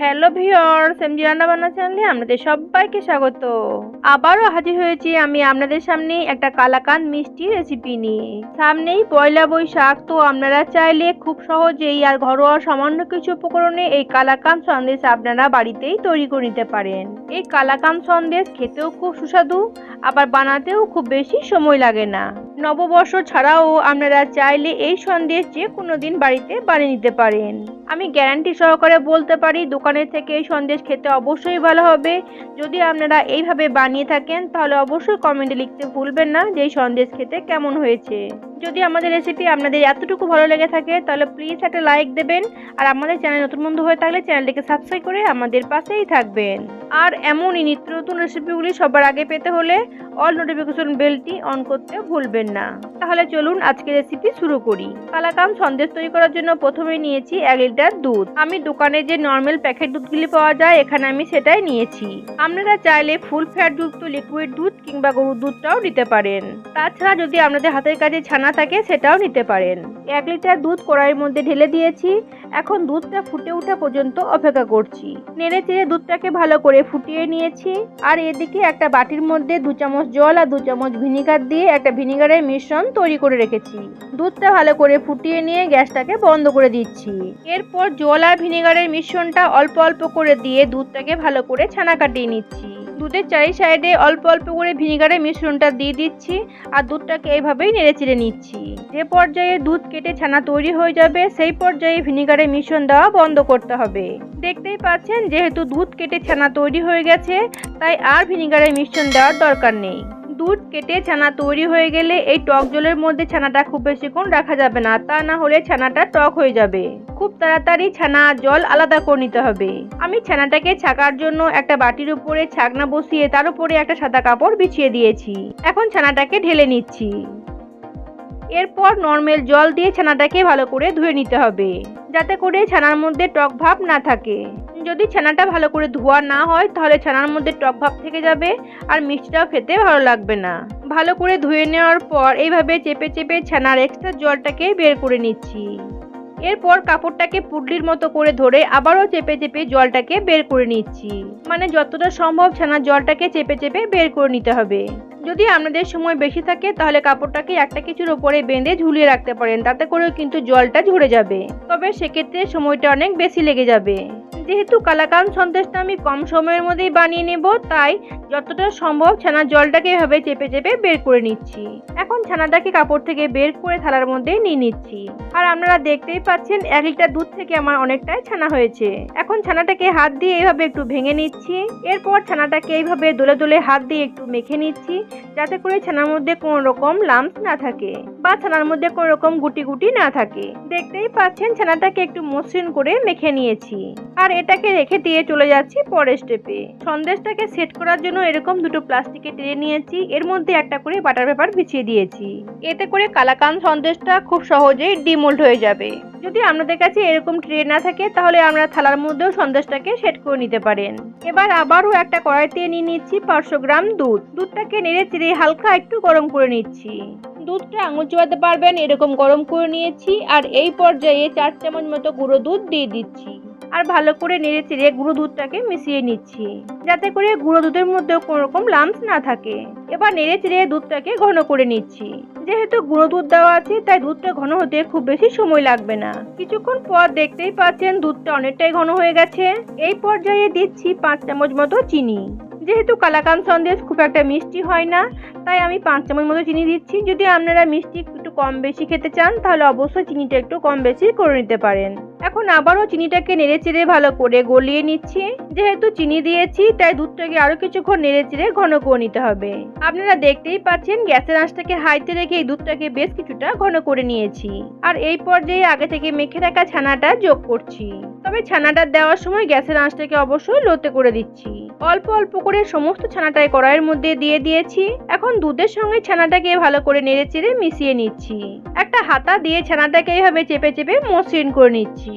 Hello viewers MG রান্নাবান্না চ্যানেলে আপনাদের সবাইকে স্বাগত। আবারও হাজির হয়েছি আমি আপনাদের সামনে একটা কালাকান মিষ্টি রেসিপি নিয়ে। সামনেই পয়লা বৈশাখ, তো আপনারা চাইলে খুব সহজেই আর ঘরোয়া সামান্য কিছু উপকরণে এই কালাকান সন্দেশ আপনারা বাড়িতেই তৈরি করে নিতে পারেন। এই কালাকান সন্দেশ খেতেও খুব সুস্বাদু, আবার বানাতেও খুব বেশি সময় লাগে না। নববর্ষ ছাড়াও আপনারা চাইলে এই সন্দেশ যে কোনো দিন বাড়িতে বানিয়ে নিতে পারেন। আমি গ্যারান্টি সহকারে বলতে পারি দোকানের থেকে এই সন্দেশ খেতে অবশ্যই ভালো হবে। যদি আপনারা এইভাবে বানিয়ে থাকেন, তাহলে অবশ্যই কমেন্টে লিখতে ভুলবেন না যে এই সন্দেশ খেতে কেমন হয়েছে। যদি আমাদের রেসিপি আপনাদের এতটুকু ভালো লেগে থাকে, তাহলে প্লিজ একটা লাইক দেবেন। আর আমাদের চ্যানেল নতুন বন্ধু হয়ে থাকলে চ্যানেলটিকে সাবস্ক্রাইব করে আমাদের পাশেই থাকবেন। আর এমনই নিত্য নতুন রেসিপিগুলি সবার আগে পেতে হলে অল নোটিফিকেশন বেলটি অন করতে ভুলবেন না। তাহলে চলুন আজকে রেসিপি শুরু করি। কালাকাম সন্দেশ তৈরি করার জন্য প্রথমে নিয়েছি এক লিটার দুধ। আমি দোকানে যে নর্মাল প্যাকেট দুধগুলি পাওয়া যায়, এখানে আমি সেটাই নিয়েছি। আপনারা চাইলে ফুল ফ্যাট যুক্ত লিকুইড দুধ কিংবা গরুর দুধটাও নিতে পারেন। তাছাড়া যদি আপনাদের হাতের কাছে ছানা থাকে, সেটাও নিতে পারেন। এক লিটার দুধ কড়াইয়ের মধ্যে ঢেলে দিয়েছি। এখন দুধটা ফুটে ওঠা পর্যন্ত অপেক্ষা করছি। নেড়ে চেড়ে দুধটাকে ভালো করে ফুটিয়ে নিয়েছি। আর এদিকে একটা বাটির মধ্যে দু চামচ জল আর দু চামচ ভিনিগার দিয়ে একটা ভিনিগারের মিশ্রণ তৈরি করে রেখেছি। দুধটা ভালো করে ফুটিয়ে নিয়ে গ্যাসটাকে বন্ধ করে দিচ্ছি। এরপর জল আর ভিনিগারের মিশ্রণটা অল্প অল্প করে দিয়ে দুধটাকে ভালো করে ছানা কাটিয়ে নিচ্ছি। দুধের চারি সাইডে অল্প অল্প করে ভিনিগারের মিশ্রণটা দিয়ে দিচ্ছি আর দুধটাকে এইভাবেই নেড়ে চেড়ে নিচ্ছি। যে পর্যায়ে দুধ কেটে ছানা তৈরি হয়ে যাবে, সেই পর্যায়ে ভিনিগারের মিশ্রণ দেওয়া বন্ধ করতে হবে। দেখতেই পাচ্ছেন, যেহেতু দুধ কেটে ছানা তৈরি হয়ে গেছে, তাই আর ভিনিগারের মিশ্রণ দেওয়ার দরকার নেই। দুধ কেটে ছানা তৈরি হয়ে গেলে এই টক জলের মধ্যে ছানাটা খুব বেশিক্ষণ রাখা যাবে না। তা না হলে ছানাটা টক হয়ে যাবে। খুব তাড়াতাড়ি ছানা জল আলাদা করে নিতে হবে। আমি ছানাটাকে ছাকার জন্য একটা বাটির উপরে ছাকনা বসিয়ে তার উপরে একটা সাদা কাপড় বিছিয়ে দিয়েছি। এখন ছানাটাকে ঢেলে নিচ্ছি। এরপর নর্মাল জল দিয়ে ছানাটাকে ভালো করে ধুয়ে নিতে হবে, যাতে করে ছানার মধ্যে টক ভাব না থাকে। যদি ছানাটা ভালো করে ধোয়া না হয়, তাহলে ছানার মধ্যে টক ভাব থেকে যাবে আর মিষ্টিটাও খেতে ভালো লাগবে না। ভালো করে ধুয়ে নেওয়ার পর এইভাবে চেপে চেপে ছানার এক্সট্রা জলটাকে বের করে নিচ্ছি। এরপর কাপড়টাকে পুডলির মতো করে ধরে আবারও চেপে চেপে জলটাকে বের করে নিচ্ছি। মানে যতটা সম্ভব ছানার জলটাকে চেপে চেপে বের করে নিতে হবে। যদি আপনাদের সময় বেশি থাকে, তাহলে কাপড়টাকে একটা কিছুর ওপরে বেঁধে ঝুলিয়ে রাখতে পারেন। তাতে করেও কিন্তু জলটা ঝরে যাবে। তবে সেক্ষেত্রে সময়টা অনেক বেশি লেগে যাবে। যেহেতু কালাকান সন্দেশটা আমি কম সময়ের মধ্যেই বানিয়ে নেব, তাই যতটা সম্ভব ছানার জলটাকে এভাবে চেপে চেপে বের করে নিচ্ছি। এখন ছানাটাকে কাপড় থেকে বের করে থালার মধ্যে নিয়ে নিচ্ছি। আর আপনারা দেখতেই পাচ্ছেন, এক লিটার দুধ থেকে আমার অনেকটাই ছানা হয়েছে। এখন ছানাটাকে হাত দিয়ে এইভাবে একটু ভেঙে নিচ্ছি। এরপর ছানাটাকে এইভাবে দোলে দোলে হাত দিয়ে একটু মেখে নিচ্ছি। যাতে করে ছানার মধ্যে কোনো রকম লাম্পস না থাকে বা ছানার মধ্যে কোনো রকম গুটি গুটি না থাকে। দেখতেই পাচ্ছেন, ছানাটাকে একটু মসৃণ করে মেখে নিয়েছি। আর এটাকে রেখে দিয়ে চলে যাচ্ছি পরের স্টেপে সন্দেশটাকে সেট করার জন্য এরকম দুটো প্লাস্টিকের ট্রে নিয়েছি। এর মধ্যে একটা করে বাটার পেপার বিছিয়ে দিয়েছি। এতে করে কালাকান সন্দেশটা খুব সহজেই ডিমোল্ড হয়ে যাবে। যদি আপনাদের কাছে এরকম ট্রে না থাকে, তাহলে আমরা থালার মধ্যেও সন্দেশটাকে সেট করে নিতে পারেন। এবার আবারও একটা কড়াইতে নিয়ে নিচ্ছি পাঁচশো গ্রাম দুধ। দুধটাকে নেড়ে চেড়ে হালকা একটু গরম করে নিচ্ছি। দুধটা আঙুল চোয়াতে পারবেন, এরকম গরম করে নিয়েছি, আর এই পর্যায়ে চার চামচ মতো গুঁড়ো দুধ দিয়ে দিচ্ছি। আর ভালো করে নেড়ে চেড়ে গুঁড়ো দুধটাকে মিশিয়ে নিচ্ছি। যাতে করে গুঁড়ো দুধের মধ্যে কোনো রকম লাম্পস না থাকে। এবার নেড়ে চেড়ে দুধটাকে ঘন করে নিচ্ছি। যেহেতু গুঁড়ো দুধ দেওয়া আছে, তাই দুধটা ঘন হতে খুব বেশি সময় লাগবে না। কিছুক্ষণ পর দেখতেই পাচ্ছেন দুধটা অনেকটাই ঘন হয়ে গেছে। এই পর্যায়ে দিচ্ছি পাঁচ চামচ মতো চিনি। যেহেতু কালাকান সন্দেশ খুব একটা মিষ্টি হয় না, তাই আমি পাঁচ চামচ মতো চিনি দিচ্ছি। যদি আপনারা মিষ্টি কম বেশি খেতে চান, তাহলে অবশ্যই চিনিটা একটু কম বেশি করে নিতে পারেন। এখন আবারও চিনিটাকে নেড়ে চেড়ে ভালো করে গলিয়ে নিচ্ছি। যেহেতু চিনি দিয়েছি, তাই দুধটাকে আরও কিছুক্ষণ নেড়ে চেড়ে ঘন করে নিতে হবে। আপনারা দেখতেই পাচ্ছেন, গ্যাসের আঁচটাকে হাইতে রেখে এই দুধটাকে বেশ কিছুটা ঘন করে নিয়েছি। আর এই পর্যায়ে আগে থেকে মেখে রাখা ছানাটা যোগ করছি। তবে ছানাটা দেওয়ার সময় গ্যাসের আঁচটাকে অবশ্যই লোতে করে দিচ্ছি। অল্প অল্প করে সমস্ত ছানাটাই কড়াইয়ের মধ্যে দিয়ে দিয়েছি। এখন দুধের সঙ্গে ছানাটাকে ভালো করে নেড়ে চেড়ে মিশিয়ে নিচ্ছি। একটা হাতা দিয়ে ছানাটাকে এইভাবে চেপে চেপে মসৃণ করে নিচ্ছি।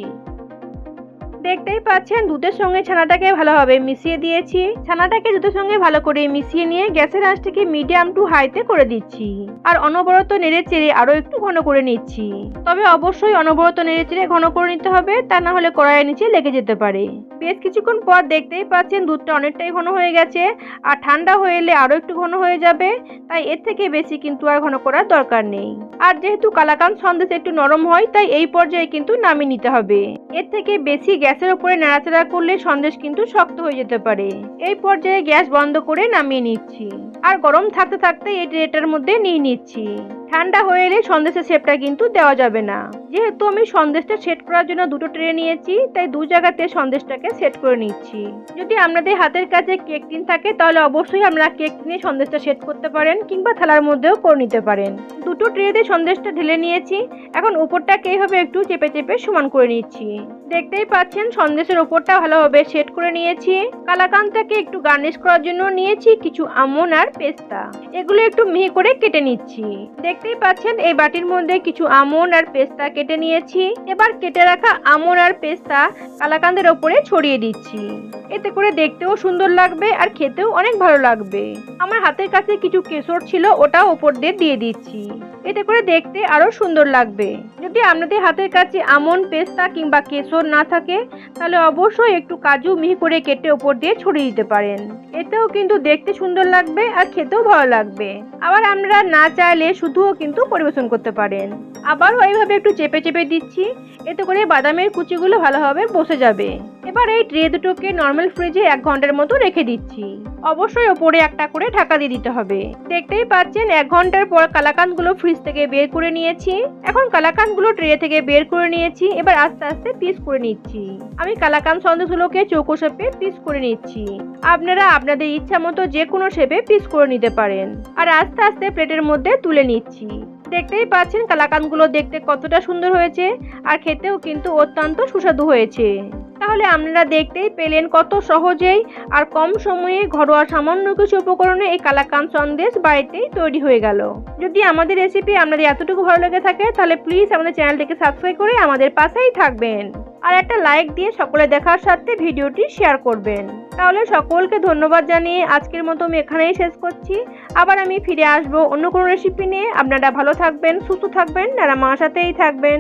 দেখতেই পাচ্ছেন, দুধের সঙ্গে ছানাটাকে ভালোভাবে মিশিয়ে দিয়েছি। ছানাটাকে দুধের সঙ্গে ভালো করে মিশিয়ে নিয়ে গ্যাসের আঁচটাকে মিডিয়াম টু হাইতে করে দিচ্ছি। আর অনবরত নেড়ে চেড়ে আরও একটু ঘন করে নিচ্ছি। তবে অবশ্যই অনবরত নেড়ে চেড়ে ঘন করে নিতে হবে, তা না হলে কড়াইয়ের নিচে লেগে যেতে পারে। বেশ কিছুক্ষণ পর দেখতেই পাচ্ছেন, দুধটা অনেকটাই ঘন হয়ে গেছে। আর ঠান্ডা হয়ে এলে আরও একটু ঘন হয়ে যাবে, তাই এর থেকে বেশি কিন্তু আর ঘন করার দরকার নেই। আর যেহেতু কালাকান সন্দেশ একটু নরম হয়, তাই এই পর্যায়ে কিন্তু নামিয়ে নিতে হবে। এর থেকে বেশি গ্যাসের উপরে নাড়াচাড়া করলে সন্দেশ কিন্তু শক্ত হয়ে যেতে পারে। এই পর্যায়ে গ্যাস বন্ধ করে নামিয়ে নিচ্ছি। আর গরম থাকতে থাকতে এই ট্রেটার মধ্যে নিয়ে নিচ্ছি। ঠান্ডা হয়ে এলে সন্দেশের শেপটা কিন্তু দেওয়া যাবে না। যেহেতু আমি সন্দেশটা সেট করার জন্য দুটো ট্রে নিয়েছি, তাই দু জায়গাতে সন্দেশটাকে সেট করে নিচ্ছি। যদি আপনাদের হাতের কাছে কেক টিন থাকে, তাহলে অবশ্যই আপনারা কেক টিনে সন্দেশটা সেট করতে পারেন কিংবা থালার মধ্যেও করে নিতে পারেন। দুটো ট্রেতে সন্দেশটা ঢেলে নিয়েছি, এখন উপরটাকে এইভাবে একটু চেপে চেপে সমান করে নিচ্ছি। দেখতেই পাচ্ছেন, সন্দেশের ওপরটা ভালোভাবে সেট করে নিয়েছি। কালাকানটাকে একটু গার্নিশ করার জন্য নিয়েছি কিছু আমন আর পেস্তা। এগুলো একটু মিহি করে কেটে নিচ্ছি। দেখতেই পাচ্ছেন, এই বাটির মধ্যে কিছু আমন আর পেস্তা কেটে নিয়েছি। এবার কেটে রাখা আমন আর পেস্তা কালাকান্দের ওপরে ছড়িয়ে দিচ্ছি। এতে করে দেখতেও সুন্দর লাগবে আর খেতেও অনেক ভালো লাগবে। আমার হাতের কাছে কিছু কেশর ছিল ওটাও ওপর দিয়ে দিয়ে দিচ্ছি। এতে করে দেখতে আরও সুন্দর লাগবে। যদি আপনাদের হাতের কাছে আমন পেস্তা কিংবা কেশর না থাকে, তাহলে অবশ্যই একটু কাজু মিহি করে কেটে ওপর দিয়ে ছড়িয়ে দিতে পারেন। এতেও কিন্তু দেখতে সুন্দর লাগবে আর খেতেও ভালো লাগবে। আবার আমরা না চাইলে শুধুও কিন্তু পরিবেশন করতে পারেন। আবারও এইভাবে একটু চেপে চেপে দিচ্ছি, এতে করে বাদামের কুচিগুলো ভালোভাবে বসে যাবে। এবার এই ট্রে দুটোকে নর্মাল ফ্রিজে এক ঘণ্টার মতো রেখে দিচ্ছি। অবশ্যই ওপরে একটা করে ঢাকা দিয়ে দিতে হবে। দেখতেই পাচ্ছেন, এক ঘণ্টার পর কালাকানগুলো ফ্রিজ থেকে বের করে নিয়েছি। এখন কালাকানগুলো ট্রে থেকে বের করে নিয়েছি। এবার আস্তে আস্তে পিস করে নিচ্ছি। আমি কালাকান সন্দেশগুলোকে চৌকো শেপে পিস করে নিচ্ছি। আপনারা আপনাদের ইচ্ছা মতো যে কোনো শেপে পিস করে নিতে পারেন। আর আস্তে আস্তে প্লেটের মধ্যে তুলে নিচ্ছি। দেখতেই পাচ্ছেন, কালাকানগুলো দেখতে কতটা সুন্দর হয়েছে। আর খেতেও কিন্তু অত্যন্ত সুস্বাদু হয়েছে। তাহলে আপনারা দেখতেই পেলেন কত সহজেই আর কম সময়ে ঘরোয়া সামান্য কিছু উপকরণে এই কালাকান সন্দেশ বাড়িতেই তৈরি হয়ে গেল। যদি আমাদের রেসিপি আপনাদের এতটুকু ভালো লেগে থাকে, তাহলে প্লিজ আমাদের চ্যানেলটিকে সাবস্ক্রাইব করে আমাদের পাশেই থাকবেন। আর একটা লাইক দিয়ে সকলে দেখার সাথে ভিডিওটি শেয়ার করবেন। তাহলে সকলকে ধন্যবাদ জানিয়ে আজকের মতো আমি এখানেই শেষ করছি। আবার আমি ফিরে আসব অন্য কোনো রেসিপি নিয়ে। আপনারা ভালো থাকবেন, সুস্থ থাকবেন আর আমার সাথেই থাকবেন।